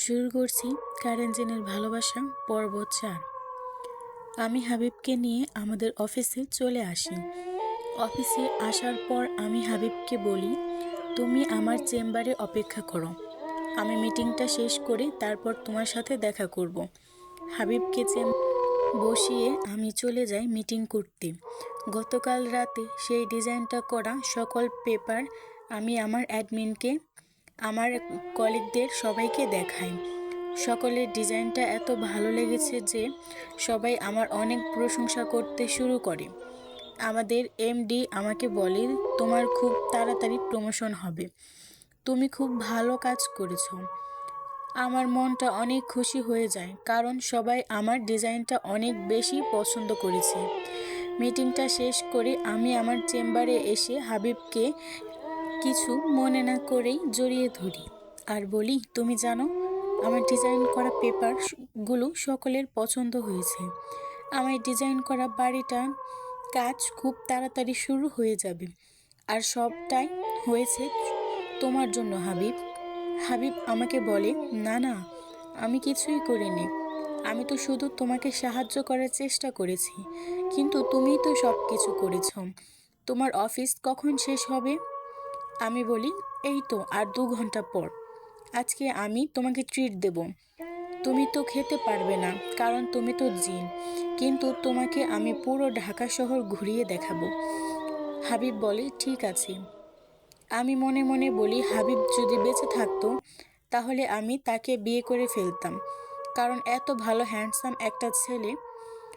শুরু করছি কারেঞ্জেনের ভালোবাসা পর্ব চার। আমি হাবিবকে নিয়ে আমাদের অফিসে চলে আসি। অফিসে আসার পর আমি হাবিবকে বলি, তুমি আমার চেম্বারে অপেক্ষা করো। আমি মিটিংটা শেষ করে তারপর তোমার সাথে দেখা করব। হাবিবকে চেম বসিয়ে আমি চলে যাই মিটিং করতে। গতকাল রাতে সেই ডিজাইনটা করা সকল পেপার আমি আমার অ্যাডমিনকে আমার কলিগদের সবাইকে দেখাই। সকলের ডিজাইনটা এত ভালো লেগেছে যে সবাই আমার অনেক প্রশংসা করতে শুরু করে। আমাদের এমডি আমাকে বলে, তোমার খুব তাড়াতাড়ি প্রমোশন হবে। তুমি খুব ভালো কাজ করেছ। আমার মনটা অনেক খুশি হয়ে যায়, কারণ সবাই আমার ডিজাইনটা অনেক বেশি পছন্দ করেছে। মিটিংটা শেষ করে আমি আমার চেম্বারে এসে হাবিবকে কিছু মনে না করেই জড়িয়ে ধরি। আর বলি, তুমি জানো, আমার ডিজাইন করা পেপারগুলো সকলের পছন্দ হয়েছে। আমার ডিজাইন করা বাড়িটা কাজ খুব তাড়াতাড়ি শুরু হয়ে যাবে। আর সবটাই হয়েছে তোমার জন্য, হাবিব। হাবিব আমাকে বলে, না না, আমি কিছুই করিনি। আমি তো শুধু তোমাকে সাহায্য করার চেষ্টা করেছি। কিন্তু তুমিই তো সব কিছু করেছ। তোমার অফিস কখন শেষ হবে? আমি বলি, এই তো, আর দু ঘণ্টা পর। আজকে আমি তোমাকে ট্রিট দেব। তুমি তো খেতে পারবে না, কারণ তুমি তো জিন। কিন্তু তোমাকে আমি পুরো ঢাকা শহর ঘুরিয়ে দেখাবো। হাবিব বলে, ঠিক আছে। আমি মনে মনে বলি, হাবিব যদি বেঁচে থাকতো, তাহলে আমি তাকে বিয়ে করে ফেলতাম। কারণ এত ভালো হ্যান্ডসাম একটা ছেলে।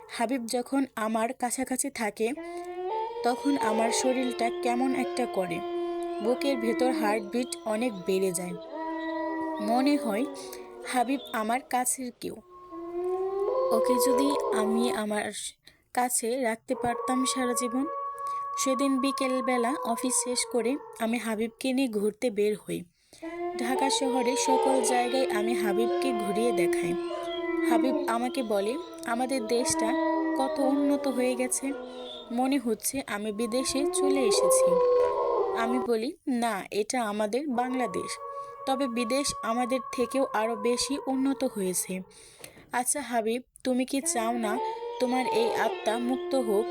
হাবিব যখন আমার কাছাকাছি থাকে, তখন আমার শরীরটা কেমন একটা করে। বুকের ভেতর হার্টবিট অনেক বেড়ে যায়। মনে হয় হাবিব আমার কাছের কেউ। ওকে যদি আমি আমার কাছে রাখতে পারতাম সারা জীবন, সেদিন বিকেলবেলা অফিস শেষ করে আমি হাবিবকে নিয়ে ঘুরতে বের হই। ঢাকা শহরে সকল জায়গায় আমি হাবিবকে ঘুরিয়ে দেখাই। হাবিব আমাকে বলে, আমাদের দেশটা কত উন্নত হয়ে গেছে। মনে হচ্ছে আমি বিদেশে চলে এসেছি। আমি বলি, না, এটা আমাদের বাংলাদেশ। তবে বিদেশ আমাদের থেকেও আরও বেশি উন্নত হয়েছে। আচ্ছা হাবিব, তুমি কি চাও না তোমার এই আত্মা মুক্ত হোক?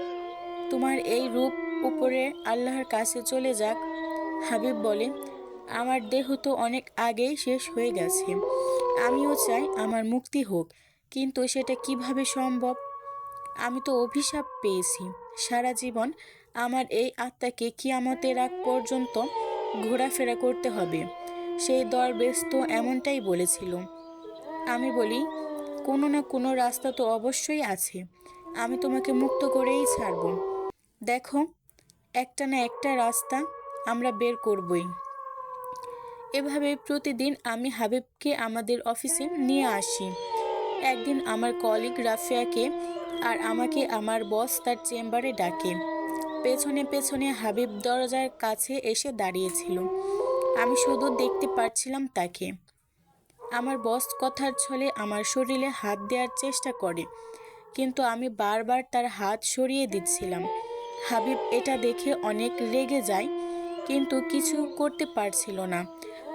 তোমার এই রূপ উপরে আল্লাহর কাছে চলে যাক? হাবিব বলে, আমার দেহ তো অনেক আগেই শেষ হয়ে গেছে। আমিও চাই আমার মুক্তি হোক, কিন্তু সেটা কীভাবে সম্ভব? আমি তো অভিশাপ পেয়েছি। সারা জীবন আমার এই আত্মাকে কিয়ামতের আগ পর্যন্ত ঘোরাফেরা করতে হবে। সেই দরবেশ তো এমনটাই বলেছিল। আমি বলি, কোনো না কোনো রাস্তা তো অবশ্যই আছে। আমি তোমাকে মুক্ত করেই ছাড়ব। দেখো, একটা না একটা রাস্তা আমরা বের করবই। এভাবে প্রতিদিন আমি হাবিবকে আমাদের অফিসে নিয়ে আসি। একদিন আমার কলিগ রাফিয়াকে আর আমাকে আমার বস তার চেম্বারে ডাকে। পেছনে পেছনে হাবিব দরজার কাছে এসে দাঁড়িয়েছিল। আমি শুধু দেখতে পারছিলাম তাকে। আমার বস কথার ছলে আমার শরীরে হাত দেওয়ার চেষ্টা করে, কিন্তু আমি বারবার তার হাত সরিয়ে দিচ্ছিলাম। হাবিব এটা দেখে অনেক রেগে যায়, কিন্তু কিছু করতে পারছিল না।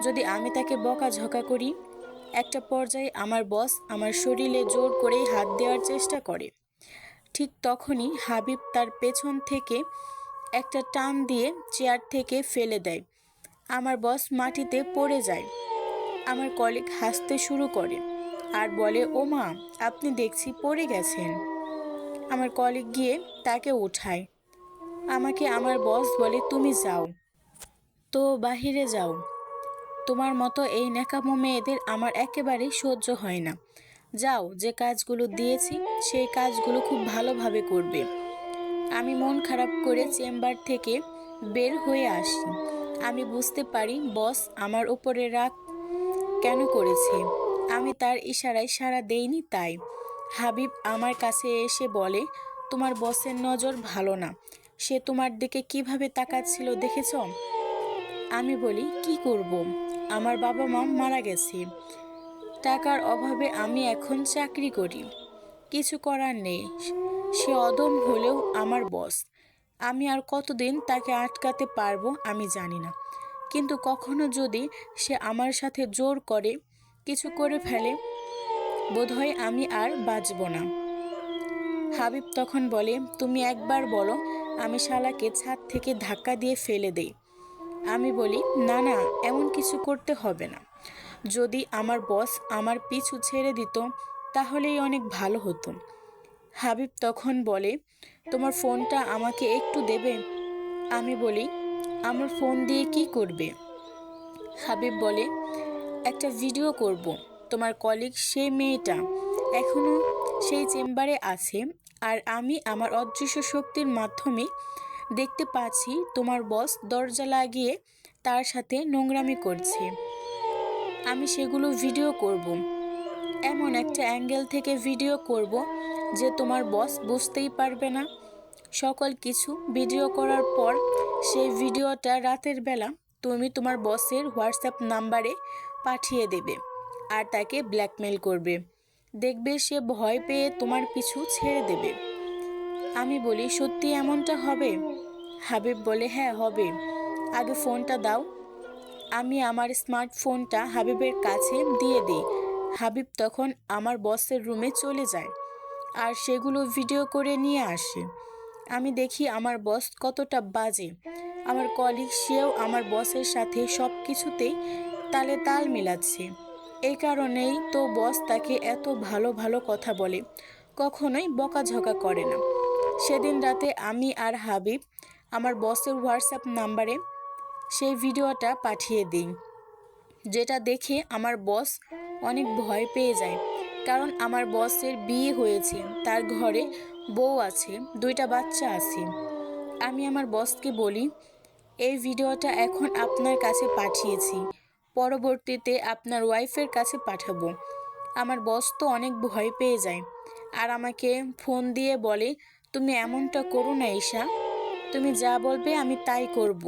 যদি আমি তাকে বকাঝকা করি, একটা পর্যায়ে আমার বস আমার শরীরে জোর করেই হাত দেওয়ার চেষ্টা করে। ঠিক তখনই হাবিব তার পেছন থেকে একটা টান দিয়ে চেয়ার থেকে ফেলে দেয়। আমার বস মাটিতে পড়ে যায়। আমার কলিগ হাসতে শুরু করে আর বলে, ও মা, আপনি দেখছি পড়ে গেছেন। আমার কলিগ গিয়ে তাকে উঠায়। আমাকে আমার বস বলে তুমি যাও। তো বাহিরে যাও। তোমার মতো এই ন্যাকামো মেয়েদের আমার একেবারেই সহ্য হয় না। যাও, যে কাজগুলো দিয়েছি, সেই কাজগুলো খুব ভালোভাবে করবে। আমি মন খারাপ করে চেম্বার থেকে বের হয়ে আসি। আমি বুঝতে পারি বস আমার ওপরে রাগ কেন করেছে। আমি তার ইশারায় সাড়া দেইনি তাই। হাবিব আমার কাছে এসে বলে, তোমার বসের নজর ভালো না। সে তোমার দিকে কীভাবে তাকাচ্ছিল দেখেছ? আমি বলি, কি করব? আমার বাবা মা মারা গেছে। টাকার অভাবে আমি এখন চাকরি করি। কিছু করার নেই। সে অদম হলেও আমার বস। আমি আর কতদিন তাকে আটকাতে পারব আমি জানি না। কিন্তু কখনো যদি সে আমার সাথে জোর করে কিছু করে ফেলে, বোধহয় আমি আর বাঁচব না। হাবিব তখন বলে, তুমি একবার বলো, আমি শালাকে ছাদ থেকে ধাক্কা দিয়ে ফেলে দেই। আমি বলি, না না, এমন কিছু করতে হবে না। যদি আমার বস আমার পিছু ছেড়ে দিত, তাহলেই অনেক ভালো হতো। হাবিব তখন বলে, তোমার ফোনটা আমাকে একটু দেবে? আমি বলি, আমার ফোন দিয়ে কি করবে? হাবিব বলে, একটা ভিডিও করব। তোমার কলিগ সেই মেয়েটা এখনও সেই চেম্বারে আছে আর আমি আমার অদৃশ্য শক্তির মাধ্যমে দেখতে পাচ্ছি তোমার বস দরজা লাগিয়ে তার সাথে নোংরামি করছে। আমি সেগুলো ভিডিও করব। এমন একটা অ্যাঙ্গেল থেকে ভিডিও করব যে তোমার বস বুঝতেই পারবে না। সকল কিছু ভিডিও করার পর সেই ভিডিওটা রাতের বেলা তুমি তোমার বসের হোয়াটসঅ্যাপ নাম্বারে পাঠিয়ে দেবে আর তাকে ব্ল্যাকমেল করবে। দেখবে সে ভয় পেয়ে তোমার পিছু ছেড়ে দেবে। আমি বলি, সত্যি এমনটা হবে? হাবিব বলে হ্যাঁ হবে। আগে ফোনটা দাও আমি আমার স্মার্টফোনটা হাবিবের কাছে দিয়ে দিই। হাবিব তখন আমার বসের রুমে চলে যায় আর সেগুলো ভিডিও করে নিয়ে আসে। আমি দেখি আমার বস কতটা বাজে। আমার কলিগ সেও আমার বসের সাথে সব কিছুতেই তালে তাল মিলাচ্ছে। এই কারণেই তো বস তাকে এত ভালো ভালো কথা বলে, কখনোই বকাঝকা করে না। সেদিন রাতে আমি আর হাবিব আমার বসের হোয়াটসঅ্যাপ নাম্বারে সেই ভিডিওটা পাঠিয়ে দিই, যেটা দেখে আমার বস অনেক ভয় পেয়ে যায়। কারণ আমার বসের বিয়ে হয়েছে, তার ঘরে বউ আছে, দুইটা বাচ্চা আছে। আমি আমার বসকে বলি, এই ভিডিওটা এখন আপনার কাছে পাঠিয়েছি, পরবর্তীতে আপনার ওয়াইফের কাছে পাঠাবো। আমার বস তো অনেক ভয় পেয়ে যায়, আর আমাকে ফোন দিয়ে বলে, তুমি এমনটা করো না ঈশা, তুমি যা বলবে আমি তাই করব।